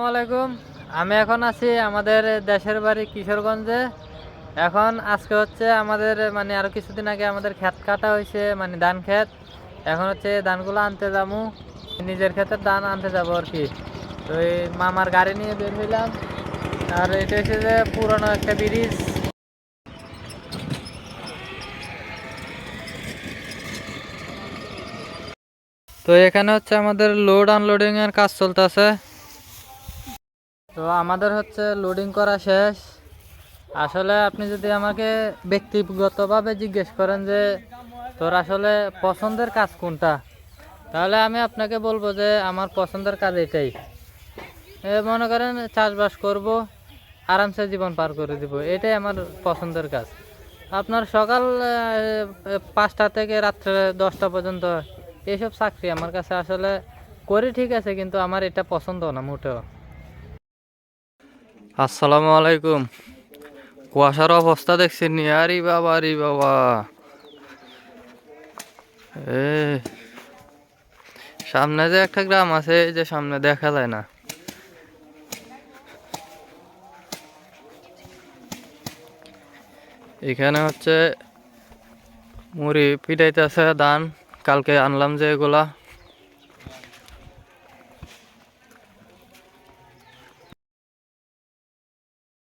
আসসালামাইকুম আমি এখন আছি আমাদের দেশের বাড়ি কিশোরগঞ্জে। এখন আজকে হচ্ছে আমাদের মানে আরও কিছুদিন আগে আমাদের ক্ষেত কাটা হয়েছে মানে ধান ক্ষেত। এখন হচ্ছে ধানগুলো আনতে যাব। নিজের ক্ষেতের ধান আনতে যাব আর কি। তো এই মামার গাড়ি নিয়ে বের হইলাম। আর এটা হচ্ছে যে পুরনো একটা ব্রিজ। তো এখানে হচ্ছে আমাদের লোড আনলোডিং এর কাজ চলতেছে। তো আমাদের হচ্ছে লোডিং করা শেষ। আসলে আপনি যদি আমাকে ব্যক্তিগতভাবে জিজ্ঞেস করেন যে, তোর আসলে পছন্দের কাজ কোনটা? তাহলে আমি আপনাকে বলব যে, আমার পছন্দের কাজ এটাই। মনে করেন চাষবাস করব, আরামসে জীবন পার করে দিব। এটাই আমার পছন্দের কাজ। আপনার সকাল পাঁচটা থেকে রাত্রে দশটা পর্যন্ত এইসব চাকরি আমার কাছে আসলে করি ঠিক আছে, কিন্তু আমার এটা পছন্দ না মোটেও। আসসালামু আলাইকুম। কুয়াশার অবস্থা দেখছেন নি? আরে বাবা রে বাবা। এ সামনে যে একটা গ্রাম আছে, এই যে সামনে দেখা যায় না। এখানে হচ্ছে মুড়ি পিটাইতেছে, ধান। কালকে আনলাম যে এগুলা।